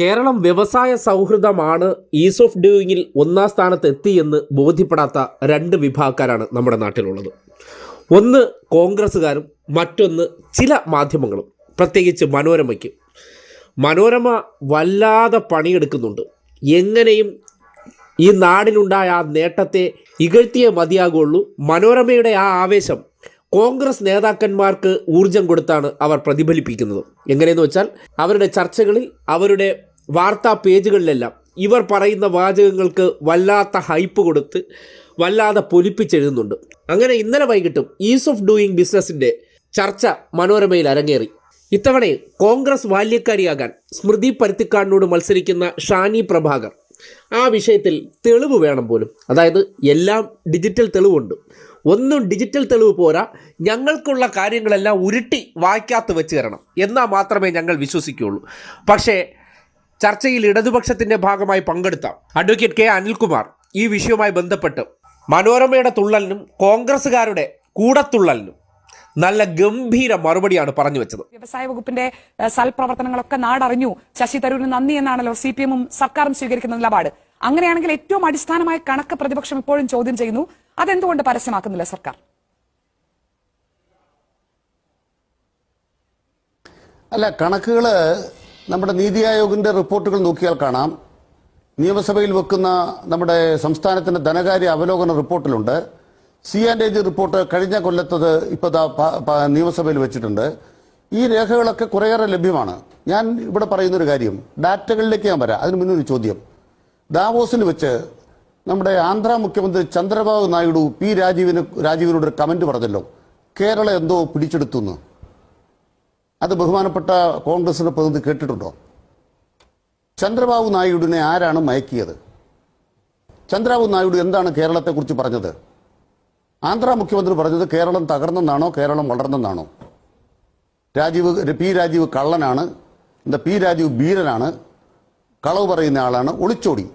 കേരളം വ്യവസായ സൗഹൃദമാണ് is of ഡൂയിങ്ങിൽ ഒന്നാം സ്ഥാനത്ത് എത്തിയെന്ന് ബോധ്യപ്പെടാത്ത രണ്ട് വിഭാഗക്കാരാണ് നമ്മുടെ നാട്ടിലുള്ളത്. ഒന്ന് കോൺഗ്രസ്സുകാരും മറ്റൊന്ന് ചില മാധ്യമങ്ങളും. പ്രത്യേകിച്ച് മനോരമയ്ക്ക്. മനോരമ വല്ലാതെ പണിയെടുക്കുന്നുണ്ട്. എങ്ങനെയും ഈ നാടിനുണ്ടായ ആ നേട്ടത്തെ ഇകഴ്ത്തിയേ മതിയാകുള്ളൂ. മനോരമയുടെ ആ ആവേശം കോൺഗ്രസ് നേതാക്കന്മാർക്ക് ഊർജം കൊടുത്താണ് അവർ പ്രതിഫലിപ്പിക്കുന്നത്. എങ്ങനെയെന്ന് വെച്ചാൽ അവരുടെ ചർച്ചകളിൽ അവരുടെ വാർത്താ പേജുകളിലെല്ലാം ഇവർ പറയുന്ന വാചകങ്ങൾക്ക് വല്ലാത്ത ഹൈപ്പ് കൊടുത്ത് വല്ലാതെ പൊലിപ്പിച്ചെഴുതുന്നുണ്ട്. അങ്ങനെ ഇന്നലെ വൈകിട്ടും ഈസ് ഓഫ് ഡൂയിങ് ബിസിനസിന്റെ ചർച്ച മനോരമയിൽ അരങ്ങേറി. ഇത്തവണ കോൺഗ്രസ് ബാല്യക്കാരിയാകാൻ സ്മൃതി പരുത്തിക്കാടിനോട് മത്സരിക്കുന്ന ഷാനി പ്രഭാകർ. ആ വിഷയത്തിൽ തെളിവ് വേണം പോലും. അതായത് എല്ലാം ഡിജിറ്റൽ തെളിവുണ്ട്. ഒന്നും ഡിജിറ്റൽ തെളിവ് പോരാ. ഞങ്ങൾക്കുള്ള കാര്യങ്ങളെല്ലാം ഉരുട്ടി വായിക്കാത്ത വെച്ച് തരണം. എന്നാൽ മാത്രമേ ഞങ്ങൾ വിശ്വസിക്കുകയുള്ളൂ. പക്ഷേ ചർച്ചയിൽ ഇടതുപക്ഷത്തിന്റെ ഭാഗമായി പങ്കെടുത്ത അഡ്വക്കേറ്റ് കെ അനിൽകുമാർ ഈ വിഷയവുമായി ബന്ധപ്പെട്ട് മനോരമയുടെ തുള്ളലിനും കോൺഗ്രസ്സുകാരുടെ കൂടത്തുള്ളലിനും നല്ല ഗംഭീര മറുപടിയാണ് പറഞ്ഞു വെച്ചത്. വ്യവസായ വകുപ്പിന്റെ സൽപ്രവർത്തനങ്ങളൊക്കെ നാടറിഞ്ഞു. ശശി തരൂരിന് നന്ദി എന്നാണല്ലോ സി പി എമ്മും സർക്കാരും സ്വീകരിക്കുന്ന നിലപാട്. അങ്ങനെയാണെങ്കിൽ ഏറ്റവും അടിസ്ഥാനമായ കണക്ക് പ്രതിപക്ഷം ഇപ്പോഴും ചോദ്യം ചെയ്യുന്നു. അതെന്തുകൊണ്ട് പരസ്യമാക്കുന്നില്ല സർക്കാർ? അല്ല കണക്കുകൾ നമ്മുടെ നീതി ആയോഗിന്റെ റിപ്പോർട്ടുകൾ നോക്കിയാൽ കാണാം. നിയമസഭയിൽ വെക്കുന്ന നമ്മുടെ സംസ്ഥാനത്തിന്റെ ധനകാര്യ അവലോകന റിപ്പോർട്ടിലുണ്ട്. C and A G report കഴിഞ്ഞ കൊല്ലത്തത് ഇപ്പോൾ നിയമസഭയിൽ വെച്ചിട്ടുണ്ട്. ഈ രേഖകളൊക്കെ കുറേയേറെ ലഭ്യമാണ്. ഞാൻ ഇവിടെ പറയുന്നൊരു കാര്യം. ഡാറ്റകളിലേക്ക് ഞാൻ വരാം. അതിന് മുന്നൊരു ചോദ്യം. ദാവോസിൽ വെച്ച് നമ്മുടെ ആന്ധ്ര മുഖ്യമന്ത്രി ചന്ദ്രബാബു നായിഡു പി രാജീവിന് രാജീവിനോട് ഒരു കമന്റ് പറഞ്ഞല്ലോ. കേരളം എന്തോ പിടിച്ചെടുത്തു എന്ന് അത് ബഹുമാനപ്പെട്ട കോൺഗ്രസിന്റെ പ്രതിനിധി കേട്ടിട്ടുണ്ടോ? ചന്ദ്രബാബു നായിഡുവിനെ ആരാണ് മയക്കിയത്? ചന്ദ്രബാബു നായിഡു എന്താണ് കേരളത്തെക്കുറിച്ച് പറഞ്ഞത്? ആന്ധ്ര മുഖ്യമന്ത്രി പറഞ്ഞത് കേരളം തകർന്നെന്നാണോ കേരളം വളർന്നെന്നാണോ? രാജീവ് പി രാജീവ് കള്ളനാണ് എന്താ പി രാജീവ് ബീരനാണ് കളവ് പറയുന്ന ആളാണ് ഒളിച്ചോടി.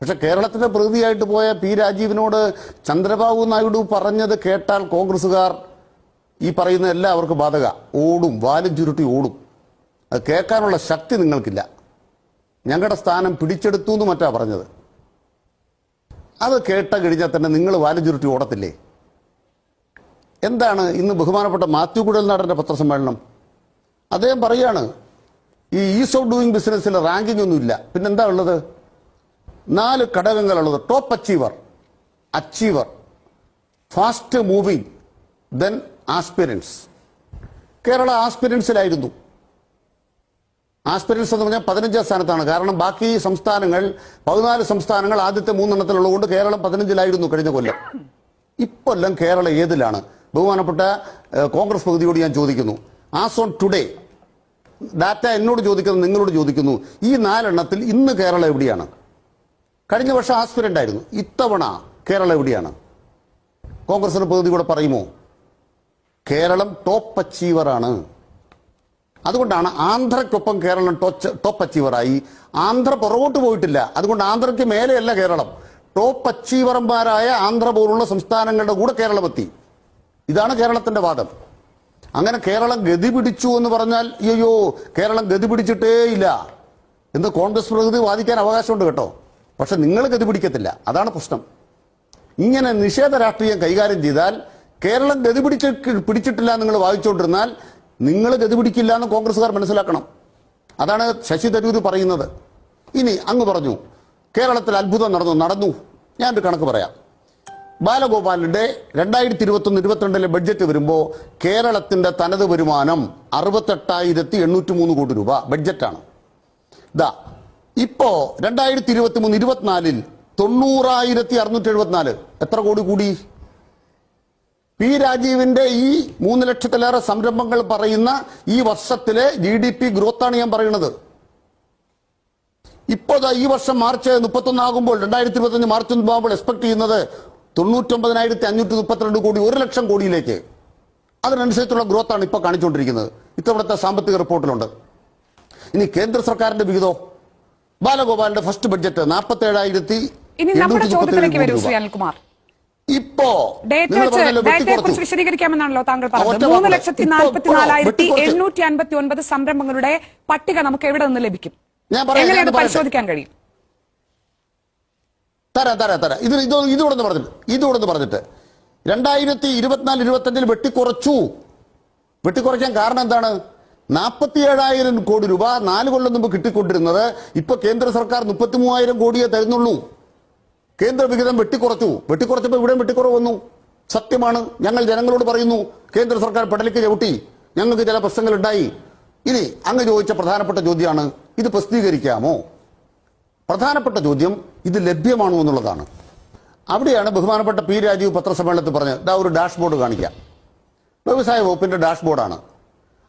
പക്ഷെ കേരളത്തിന്റെ പ്രകൃതിയായിട്ട് പോയ പി രാജീവിനോട് ചന്ദ്രബാബു നായിഡു പറഞ്ഞത് കേട്ടാൽ കോൺഗ്രസുകാർ ഈ പറയുന്ന എല്ലാവർക്കും ബാധക. ഓടും വാലും ചുരുട്ടി ഓടും. അത് കേൾക്കാനുള്ള ശക്തി നിങ്ങൾക്കില്ല. ഞങ്ങളുടെ സ്ഥാനം പിടിച്ചെടുത്തു എന്ന് മറ്റാ പറഞ്ഞത്? അത് കേട്ട കഴിഞ്ഞാൽ തന്നെ നിങ്ങൾ വാലും ചുരുട്ടി ഓടത്തില്ലേ? എന്താണ് ഇന്ന് ബഹുമാനപ്പെട്ട മാത്യു കുഴൽനാടന്റെ പത്രസമ്മേളനം? അദ്ദേഹം പറയാണ് ഈ ഈസ് ഓഫ് ഡൂയിങ് ബിസിനസ്സിൽ റാങ്കിംഗ് ഒന്നുമില്ല പിന്നെന്താ ഉള്ളത്? നാല് ഘടകങ്ങളുള്ളത്. Top achiever achiever fast moving then aspirants. Kerala ആസ്പിരൻസിലായിരുന്നു. Aspirants എന്ന് പറഞ്ഞാൽ പതിനഞ്ചാം സ്ഥാനത്താണ്. കാരണം ബാക്കി സംസ്ഥാനങ്ങൾ പതിനാല് സംസ്ഥാനങ്ങൾ ആദ്യത്തെ മൂന്നെണ്ണത്തിലുള്ളതുകൊണ്ട് കേരളം പതിനഞ്ചിലായിരുന്നു കഴിഞ്ഞ കൊല്ലം. ഇപ്പൊല്ലം കേരളം ഏതിലാണ്? ബഹുമാനപ്പെട്ട കോൺഗ്രസ് പകുതിയോട് ഞാൻ ചോദിക്കുന്നു. ആസ് ഓൺ ടുഡേ ഡാറ്റ എന്നോട് ചോദിക്കുന്നു നിങ്ങളോട് ചോദിക്കുന്നു ഈ നാലെണ്ണത്തിൽ ഇന്ന് കേരളം എവിടെയാണ്? കഴിഞ്ഞ വർഷം ആസ്പിരന്റ് ആയിരുന്നു. ഇത്തവണ കേരളം എവിടെയാണ്? കോൺഗ്രസിന് പകുതി കൂടെ പറയുമോ? കേരളം ടോപ്പ് അച്ചീവറാണ് അതുകൊണ്ടാണ് ആന്ധ്രക്കൊപ്പം കേരളം ടോപ്പ് അച്ചീവറായി ആന്ധ്ര പുറകോട്ട് പോയിട്ടില്ല. അതുകൊണ്ട് ആന്ധ്രയ്ക്ക് മേലെയല്ല കേരളം. ടോപ്പ് അച്ചീവർമാരായ ആന്ധ്ര പോലുള്ള സംസ്ഥാനങ്ങളുടെ കൂടെ കേരളം എത്തി. ഇതാണ് കേരളത്തിന്റെ വാദം. അങ്ങനെ കേരളം ഗതി പിടിച്ചു എന്ന് പറഞ്ഞാൽ അയ്യോ കേരളം ഗതി പിടിച്ചിട്ടേ ഇല്ല എന്ന് കോൺഗ്രസ് പ്രകൃതി വാദിക്കാൻ അവകാശമുണ്ട് കേട്ടോ. പക്ഷെ നിങ്ങൾ ഗതി പിടിക്കത്തില്ല. അതാണ് പ്രശ്നം. ഇങ്ങനെ നിഷേധ രാഷ്ട്രീയം കൈകാര്യം ചെയ്താൽ കേരളം ഗതി പിടിച്ച് പിടിച്ചിട്ടില്ല നിങ്ങൾ വായിച്ചുകൊണ്ടിരുന്നാൽ നിങ്ങൾ ഗതി പിടിക്കില്ല എന്ന് കോൺഗ്രസ്സുകാർ മനസ്സിലാക്കണം. അതാണ് ശശി തരൂർ പറയുന്നത്. ഇനി അങ്ങ് പറഞ്ഞു കേരളത്തിൽ അത്ഭുതം നടന്നു നടന്നു. ഞാനൊരു കണക്ക് പറയാം. ബാലഗോപാലിന്റെ രണ്ടായിരത്തി ഇരുപത്തൊന്ന് ഇരുപത്തിരണ്ടിലെ ബഡ്ജറ്റ് വരുമ്പോൾ കേരളത്തിന്റെ തനത് വരുമാനം അറുപത്തെട്ടായിരത്തി എണ്ണൂറ്റി മൂന്ന് കോടി രൂപ ബഡ്ജറ്റാണ്. ദാ ഇപ്പോ രണ്ടായിരത്തി ഇരുപത്തി മൂന്ന് ഇരുപത്തിനാലിൽ തൊണ്ണൂറായിരത്തി അറുന്നൂറ്റി എഴുപത്തിനാല് എത്ര കോടി കൂടി? പി രാജീവിന്റെ ഈ മൂന്ന് ലക്ഷത്തിലേറെ സംരംഭങ്ങൾ പറയുന്ന ഈ വർഷത്തിലെ ജി ഡി പി ഗ്രോത്താണ് ഞാൻ പറയുന്നത്. ഇപ്പോൾ ഈ വർഷം മാർച്ച് മുപ്പത്തൊന്നാകുമ്പോൾ രണ്ടായിരത്തി ഇരുപത്തഞ്ച് മാർച്ച് ഒന്നാകുമ്പോൾ എക്സ്പെക്ട് ചെയ്യുന്നത് തൊണ്ണൂറ്റൊമ്പതിനായിരത്തി അഞ്ഞൂറ്റി മുപ്പത്തിരണ്ട് കോടി ഒരു ലക്ഷം കോടിയിലേക്ക്. അതിനനുസരിച്ചുള്ള ആണ് ഇപ്പോൾ കാണിച്ചുകൊണ്ടിരിക്കുന്നത്. ഇത്തവണത്തെ സാമ്പത്തിക റിപ്പോർട്ടിലുണ്ട്. ഇനി കേന്ദ്ര സർക്കാരിന്റെ വിഹിതം? ബാലഗോപാലിന്റെ ഫസ്റ്റ് ബഡ്ജറ്റ് നാൽപ്പത്തി ഏഴായിരത്തി ഇനി നമ്മുടെ ചോദ്യത്തിലേക്ക് വരൂ ശ്രീ അനിൽകുമാർ. ഇപ്പോ ഡേറ്റയെക്കുറിച്ച് വിശദീകരിക്കാമെന്നാണല്ലോ താങ്കൾ പറഞ്ഞത്. മൂന്ന് ലക്ഷത്തി നാൽപ്പത്തി നാലായിരത്തി. എണ്ണൂറ്റി അൻപത്തി ഒൻപത് സംരംഭങ്ങളുടെ പട്ടിക നമുക്ക് എവിടെ നിന്ന് ലഭിക്കും? ഞാൻ പറയാം, എങ്ങനെ ഞാൻ അത് പറയട്ടെ. പരിശോധിക്കാൻ കഴിയും? തരാം തരാം തരാം. ഇത് ഇത് ഇതുകൂടെ പറഞ്ഞിട്ട് ഇതുകൂടെ പറഞ്ഞിട്ട്. രണ്ടായിരത്തി ഇരുപത്തിനാല് ഇരുപത്തഞ്ചിൽ വെട്ടിക്കുറച്ചു വെട്ടിക്കുറയ്ക്കാൻ കാരണം എന്താണ്? നാൽപ്പത്തി ഏഴായിരം കോടി രൂപ നാല് കൊല്ലം മുമ്പ് കിട്ടിക്കൊണ്ടിരുന്നത്. ഇപ്പൊ കേന്ദ്ര സർക്കാർ മുപ്പത്തി മൂവായിരം കോടിയേ തരുന്നുള്ളൂ. കേന്ദ്ര വിഹിതം വെട്ടിക്കുറച്ചു. വെട്ടിക്കുറച്ചപ്പോൾ ഇവിടെയും വെട്ടിക്കുറവ് വന്നു. സത്യമാണ്. ഞങ്ങൾ ജനങ്ങളോട് പറയുന്നു കേന്ദ്ര സർക്കാർ പെടലിക്ക് ചവിട്ടി. ഞങ്ങൾക്ക് ചില പ്രശ്നങ്ങൾ ഉണ്ടായി ഇനി അങ്ങ് ചോദിച്ച പ്രധാനപ്പെട്ട ചോദ്യമാണ് ഇത് പ്രസിദ്ധീകരിക്കാമോ? പ്രധാനപ്പെട്ട ചോദ്യം ഇത് ലഭ്യമാണോ എന്നുള്ളതാണ്. അവിടെയാണ് ബഹുമാനപ്പെട്ട പി രാജീവ് പത്രസമ്മേളനത്തിൽ പറഞ്ഞത് ഇതാ ഒരു ഡാഷ്ബോർഡ് കാണിക്കാം. വ്യവസായ വകുപ്പിന്റെ ഡാഷ്ബോർഡാണ്.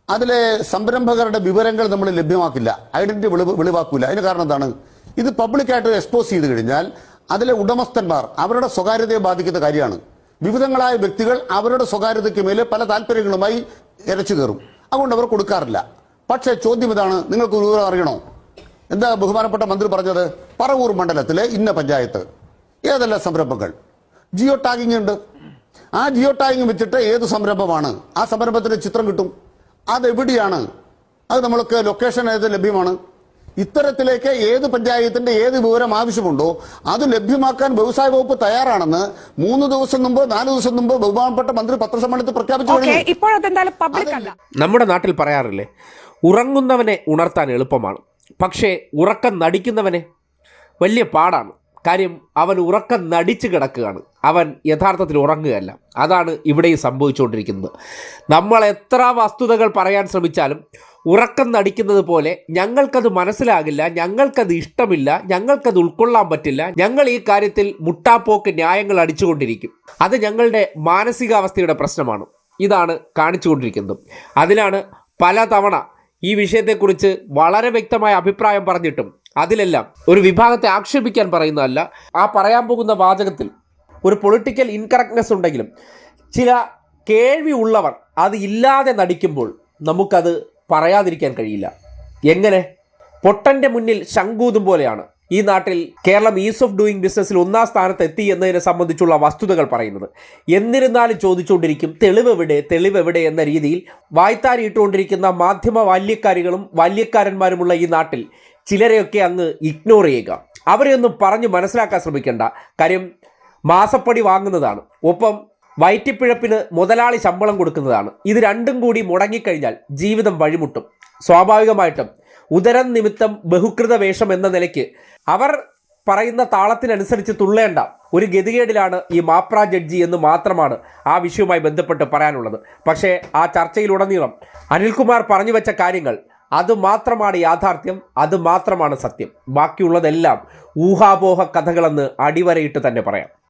അതിലെ സംരംഭകരുടെ വിവരങ്ങൾ നമ്മൾ ലഭ്യമാക്കില്ല. ഐഡന്റിറ്റി വെളിവ് വെളിവാക്കില്ല അതിന് കാരണം എന്താണ്? ഇത് പബ്ലിക്കായിട്ട് എക്സ്പോസ് ചെയ്ത് കഴിഞ്ഞാൽ അതിലെ ഉടമസ്ഥന്മാർ അവരുടെ സ്വകാര്യതയെ ബാധിക്കുന്ന കാര്യമാണ്. വിവിധങ്ങളായ വ്യക്തികൾ അവരുടെ സ്വകാര്യതയ്ക്ക് മേലെ പല താല്പര്യങ്ങളുമായി ഇരച്ചു കയറും. അതുകൊണ്ട് അവർ കൊടുക്കാറില്ല. പക്ഷേ ചോദ്യം ഇതാണ് നിങ്ങൾക്ക് ഒരു വിവരം അറിയണോ? എന്താ ബഹുമാനപ്പെട്ട മന്ത്രി പറഞ്ഞത്? പറവൂർ മണ്ഡലത്തിലെ ഇന്ന പഞ്ചായത്ത്. ഏതെല്ലാം സംരംഭങ്ങൾ? ജിയോ ടാഗിംഗ് ഉണ്ട്. ആ ജിയോ ടാഗിംഗ് വെച്ചിട്ട് ഏത് സംരംഭമാണ്? ആ സംരംഭത്തിന്റെ ചിത്രം കിട്ടും. അതെവിടെയാണ്? അത് നമ്മൾക്ക് ലൊക്കേഷൻ ഏത് ലഭ്യമാണ്? ഇത്തരത്തിലേക്ക് ഏത് പഞ്ചായത്തിന്റെ ഏത് വിവരം ആവശ്യമുണ്ടോ അത് ലഭ്യമാക്കാൻ വ്യവസായ വകുപ്പ് തയ്യാറാണെന്ന് മൂന്ന് ദിവസം മുമ്പ് നാല് ദിവസം മുമ്പ് ബഹുമാനപ്പെട്ട മന്ത്രി പത്രസമ്മേളനത്തിൽ പ്രഖ്യാപിച്ചു നമ്മുടെ നാട്ടിൽ പറയാറില്ലേ ഉറങ്ങുന്നവനെ ഉണർത്താൻ എളുപ്പമാണ് പക്ഷേ ഉറക്കം നടിക്കുന്നവനെ വലിയ പാടാണ്. കാര്യം അവൻ ഉറക്കം നടിച്ചു കിടക്കുകയാണ്. അവൻ യഥാർത്ഥത്തിൽ ഉറങ്ങുകയല്ല. അതാണ് ഇവിടെയും സംഭവിച്ചുകൊണ്ടിരിക്കുന്നത്. നമ്മൾ എത്ര വസ്തുതകൾ പറയാൻ ശ്രമിച്ചാലും ഉറക്കം നടിക്കുന്നത് പോലെ ഞങ്ങൾക്കത് മനസ്സിലാകില്ല ഞങ്ങൾക്കത് ഇഷ്ടമില്ല ഞങ്ങൾക്കത് ഉൾക്കൊള്ളാൻ പറ്റില്ല ഞങ്ങൾ ഈ കാര്യത്തിൽ മുട്ടാപ്പോക്ക് ന്യായങ്ങൾ അടിച്ചുകൊണ്ടിരിക്കും. അത് ഞങ്ങളുടെ മാനസികാവസ്ഥയുടെ പ്രശ്നമാണ്. ഇതാണ് കാണിച്ചുകൊണ്ടിരിക്കുന്നത്. അതിലാണ് പലതവണ ഈ വിഷയത്തെക്കുറിച്ച് വളരെ വ്യക്തമായ അഭിപ്രായം പറഞ്ഞിട്ടും അതിലെല്ലാം ഒരു വിഭാഗത്തെ ആക്ഷേപിക്കാൻ പറയുന്നതല്ല. ആ പറയാൻ പോകുന്ന വാചകത്തിൽ ഒരു പൊളിറ്റിക്കൽ ഇൻകറക്റ്റ്നെസ് ഉണ്ടെങ്കിലും ചില കേൾവി ഉള്ളവർ അത് ഇല്ലാതെ നടിക്കുമ്പോൾ നമുക്കത് പറയാതിരിക്കാൻ കഴിയില്ല. എങ്ങനെ? പൊട്ടന്റെ മുന്നിൽ ശങ്കൂതും പോലെയാണ്. ഈ നാട്ടിൽ കേരളം ഈസ് ഓഫ് ഡൂയിങ് ബിസിനസ്സിൽ ഒന്നാം സ്ഥാനത്ത് എത്തി എന്നതിനെ സംബന്ധിച്ചുള്ള വസ്തുതകൾ പറയുന്നത്. എന്നിരുന്നാലും ചോദിച്ചുകൊണ്ടിരിക്കും തെളിവെവിടെ തെളിവെവിടെ എന്ന രീതിയിൽ വായ്ത്താരിയിട്ടുകൊണ്ടിരിക്കുന്ന മാധ്യമ ബാല്യക്കാരികളും ബാല്യക്കാരന്മാരുമുള്ള ഈ നാട്ടിൽ ചിലരെയൊക്കെ അങ്ങ് ഇഗ്നോർ ചെയ്യുക. അവരെ ഒന്നും പറഞ്ഞ് മനസ്സിലാക്കാൻ ശ്രമിക്കേണ്ട. കാര്യം മാസപ്പടി വാങ്ങുന്നതാണ്. ഒപ്പം വയറ്റിപ്പിഴപ്പിന് മുതലാളി ശമ്പളം കൊടുക്കുന്നതാണ്. ഇത് രണ്ടും കൂടി മുടങ്ങിക്കഴിഞ്ഞാൽ ജീവിതം വഴിമുട്ടും. സ്വാഭാവികമായിട്ടും ഉദരം നിമിത്തം ബഹുകൃത വേഷം എന്ന നിലയ്ക്ക് അവർ പറയുന്ന താളത്തിനനുസരിച്ച് തുള്ളേണ്ട ഒരു ഗതികേടിലാണ് ഈ മാപ്ര ജഡ്ജി എന്ന് മാത്രമാണ് ആ വിഷയവുമായി ബന്ധപ്പെട്ട് പറയാനുള്ളത്. പക്ഷേ ആ ചർച്ചയിലുടനീളം അനിൽകുമാർ പറഞ്ഞു വെച്ച കാര്യങ്ങൾ അത് മാത്രമാണ് യാഥാർത്ഥ്യം അത് മാത്രമാണ് സത്യം. ബാക്കിയുള്ളതെല്ലാം ഊഹാപോഹ കഥകളെന്ന് അടിവരയിട്ട് തന്നെ പറയാം.